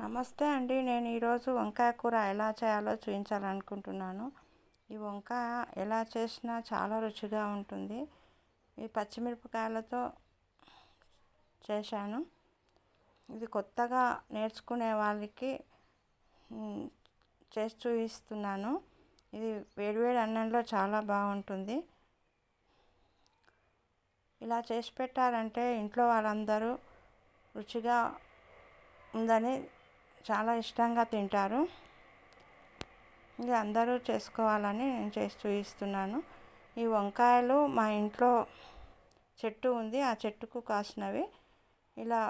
నమస్తే అండి. నేను ఈరోజు వంకాయ కూర ఎలా చేయాలో చూపించాలనుకుంటున్నాను ఈ వంకాయ ఎలా చేసినా చాలా రుచిగా ఉంటుంది. ఈ పచ్చిమిరపకాయలతో చేశాను. ఇది కొత్తగా నేర్చుకునే వాళ్ళకి చేసి చూపిస్తున్నాను. ఇది వేడివేడి అన్నంలో చాలా బాగుంటుంది. ఇలా చేసి పెట్టారంటే ఇంట్లో వాళ్ళందరూ రుచిగా ఉందని చాలా ఇష్టంగా తింటారు. ఇది అందరూ చేసుకోవాలని నేను చేసి చూపిస్తున్నాను. ఈ వంకాయలు మా ఇంట్లో చెట్టు ఉంది. ఆ చెట్టుకు కాసినవి. ఇలా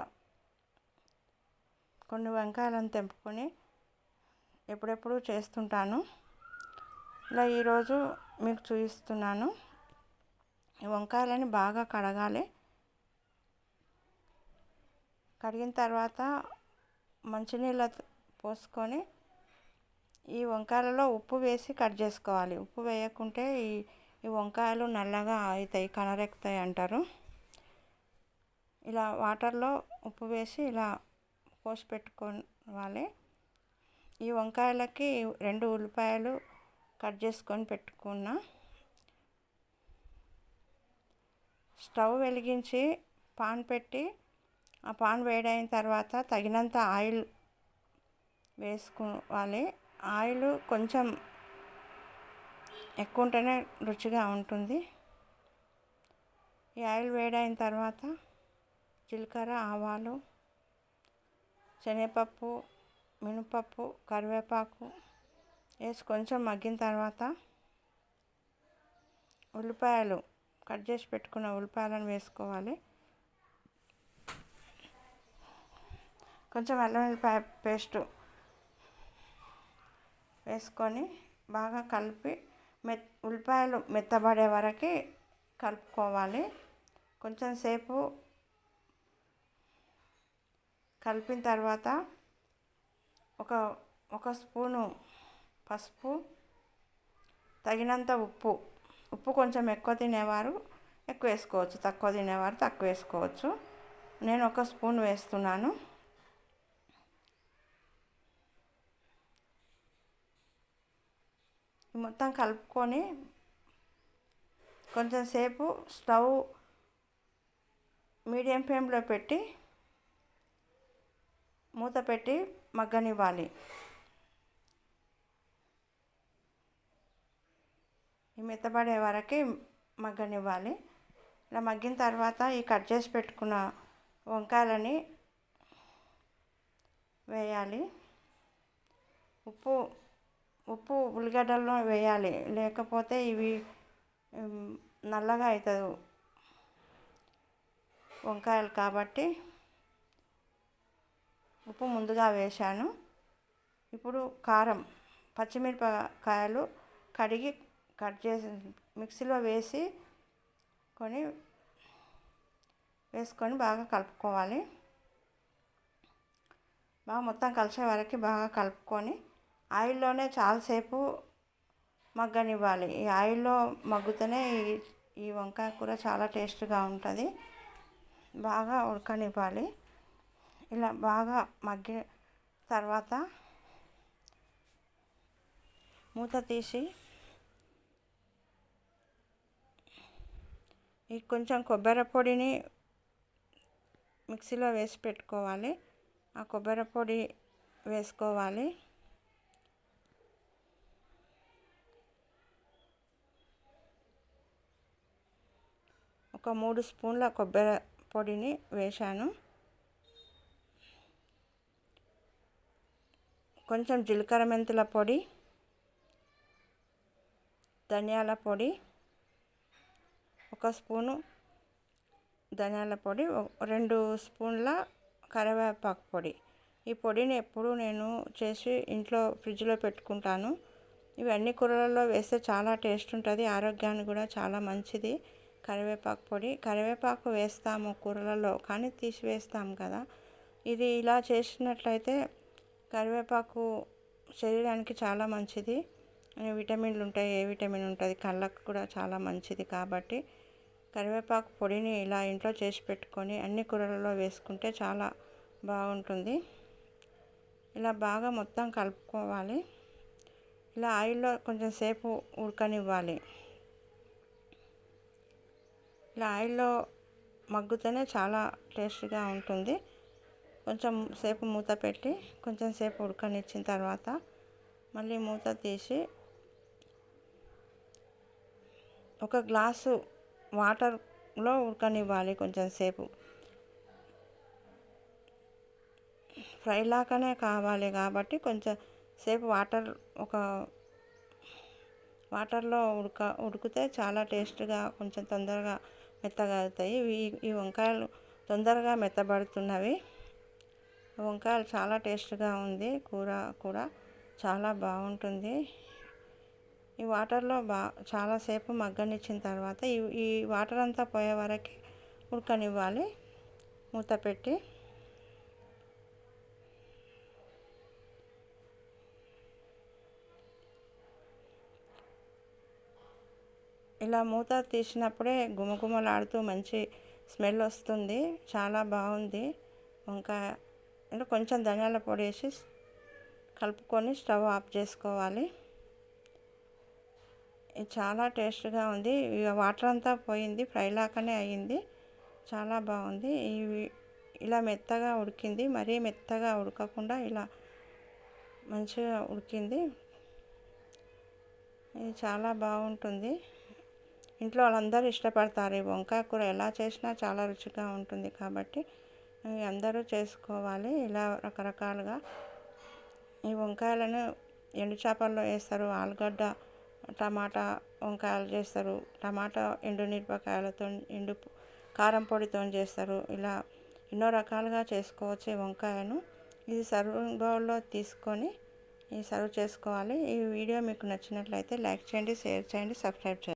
కొన్ని వంకాయలను తెంపుకొని ఎప్పుడెప్పుడు చేస్తుంటాను. ఇలా ఈరోజు మీకు చూపిస్తున్నాను. ఈ వంకాయలని బాగా కడగాలి. కడిగిన తర్వాత మంచినీళ్ళ పోసుకొని ఈ వంకాయలలో ఉప్పు వేసి కట్ చేసుకోవాలి. ఉప్పు వేయకుంటే ఈ ఈ వంకాయలు నల్లగా అవుతాయి కలరెక్కుతాయి అంటారు. ఇలా వాటర్లో ఉప్పు వేసి ఇలా పోసి పెట్టుకోవాలి. ఈ వంకాయలకి రెండు ఉల్లిపాయలు కట్ చేసుకొని పెట్టుకున్నా. స్టవ్ వెలిగించి పాన్ పెట్టి ఆ పాన్ వేడైన తర్వాత తగినంత ఆయిల్ వేసుకోవాలి. ఆయిల్ కొంచెం ఎక్కువ ఉంటేనే రుచిగా ఉంటుంది. ఈ ఆయిల్ వేడైన తర్వాత జీలకర్ర ఆవాలు శనగపప్పు మినపప్పు కరివేపాకు వేసి కొంచెం మగ్గిన తర్వాత ఉల్లిపాయలు కట్ చేసి పెట్టుకున్న ఉల్లిపాయలను వేసుకోవాలి. కొంచెం అల్లం వెల్లిపాయ పేస్ట్ వేసుకొని బాగా కలిపి మె ఉల్లిపాయలు మెత్తబడే వరకు కలుపుకోవాలి. కొంచెం సేపు కలిపిన తర్వాత ఒక ఒక స్పూను పసుపు తగినంత ఉప్పు. ఉప్పు కొంచెం ఎక్కువ తినేవారు ఎక్కువ వేసుకోవచ్చు. తక్కువ తినేవారు తక్కువ వేసుకోవచ్చు. నేను ఒక స్పూన్ వేస్తున్నాను. మొత్తం కలుపుకొని కొంచెం సేపు స్టవ్ మీడియం ఫ్లేమ్లో పెట్టి మూత పెట్టి మగ్గనివ్వాలి. ఈ మెత్తబడే వరకు మగ్గనివ్వాలి. ఇలా మగ్గిన తర్వాత ఈ కట్ చేసి పెట్టుకున్న వంకాయలని వేయాలి. ఉప్పు ఉప్పు ఉల్లిగడ్డల్లో వేయాలి. లేకపోతే ఇవి నల్లగా అవుతుంది వంకాయలు కాబట్టి ఉప్పు ముందుగా వేశాను. ఇప్పుడు కారం పచ్చిమిరపకాయలు కడిగి కట్ చేసి మిక్సీలో వేసి కొని వేసుకొని బాగా కలుపుకోవాలి. బాగా మొత్తం కలిసే వరకు బాగా కలుపుకొని ఆయిల్లోనే చాలాసేపు మగ్గనివ్వాలి. ఈ ఆయిల్లో మగ్గుతూనే ఈ ఈ వంకాయ కూర చాలా టేస్ట్గా ఉంటుంది. బాగా ఉడకనివ్వాలి. ఇలా బాగా మగ్గిన తర్వాత మూత తీసి ఈ కొంచెం కొబ్బరి పొడిని మిక్సీలో వేసి పెట్టుకోవాలి. ఆ కొబ్బరి పొడి వేసుకోవాలి. ఒక మూడు స్పూన్ల కొబ్బరి పొడిని వేశాను. కొంచెం జీలకర్ర మెంతుల పొడి ధనియాల పొడి ఒక స్పూను ధనియాల పొడి రెండు స్పూన్ల కరివేపాకు పొడి. ఈ పొడిని ఎప్పుడు నేను చేసి ఇంట్లో ఫ్రిడ్జ్లో పెట్టుకుంటాను. ఇవన్నీ కూరలలో వేస్తే చాలా టేస్ట్ ఉంటుంది ఆరోగ్యానికి కూడా చాలా మంచిది. కరివేపాకు పొడి. కరివేపాకు వేస్తాము కూరలలో కానీ తీసివేస్తాం కదా. ఇది ఇలా చేసినట్లయితే కరివేపాకు శరీరానికి చాలా మంచిది. విటమిన్లు ఉంటాయి ఏ విటమిన్ ఉంటుంది? కళ్ళకు కూడా చాలా మంచిది కాబట్టి కరివేపాకు పొడిని ఇలా ఇంట్లో చేసి పెట్టుకొని అన్ని కూరలలో వేసుకుంటే చాలా బాగుంటుంది. ఇలా బాగా మొత్తం కలుపుకోవాలి. ఇలా ఆయిల్లో కొంచెం సేపు ఉడకనివ్వాలి. ఇలా ఆయిల్లో మగ్గుతేనే చాలా టేస్టీగా ఉంటుంది. కొంచెం సేపు మూత పెట్టి కొంచెం సేపు ఉడకనిచ్చిన తర్వాత మళ్ళీ మూత తీసి ఒక గ్లాసు వాటర్లో ఉడకనివ్వాలి కొంచెం సేపు. ఫ్రై లాగానే కావాలి కాబట్టి కొంచెం సేపు వాటర్ ఒక వాటర్లో ఉడక ఉడికితే చాలా టేస్ట్గా కొంచెం తొందరగా మెత్తగా అవుతాయి ఈ ఈ వంకాయలు తొందరగా మెత్తబడుతున్నవి. వంకాయలు చాలా టేస్ట్గా ఉంది. కూర కూడా చాలా బాగుంటుంది. ఈ వాటర్లో బా చాలాసేపు మగ్గనిచ్చిన తర్వాత ఈ ఈ వాటర్ అంతా పోయే వరకు ఉడకనివ్వాలి. మూత పెట్టి ఇలా మూత తీసినప్పుడే గుమగుమలాడుతూ మంచి స్మెల్ వస్తుంది. చాలా బాగుంది. వంకాయ అంటే కొంచెం ధనియాల పొడి వేసి కలుపుకొని స్టవ్ ఆఫ్ చేసుకోవాలి. ఇది చాలా టేస్ట్గా ఉంది. ఇక వాటర్ అంతా పోయింది. ఫ్రై లాగానే అయ్యింది చాలా బాగుంది. ఇవి ఇలా మెత్తగా ఉడికింది. మరీ మెత్తగా ఉడకకుండా ఇలా మంచిగా ఉడికింది. ఇది చాలా బాగుంటుంది. ఇంట్లో వాళ్ళందరూ ఇష్టపడతారు. ఈ వంకాయ కూర ఎలా చేసినా చాలా రుచిగా ఉంటుంది కాబట్టి అందరూ చేసుకోవాలి. ఇలా రకరకాలుగా ఈ వంకాయలను ఎండు చేపల్లో వేస్తారు. ఆలుగడ్డ టమాటా వంకాయలు చేస్తారు. టమాటా ఎండు మిరపకాయలతో ఎండు కారం పొడితో చేస్తారు. ఇలా ఎన్నో రకాలుగా చేసుకోవచ్చు ఈ వంకాయను. ఇది సర్వింగ్ బౌల్లో తీసుకొని ఈ సర్వ్ చేసుకోవాలి. ఈ వీడియో మీకు నచ్చినట్లయితే లైక్ చేయండి షేర్ చేయండి సబ్స్క్రైబ్ చేయండి.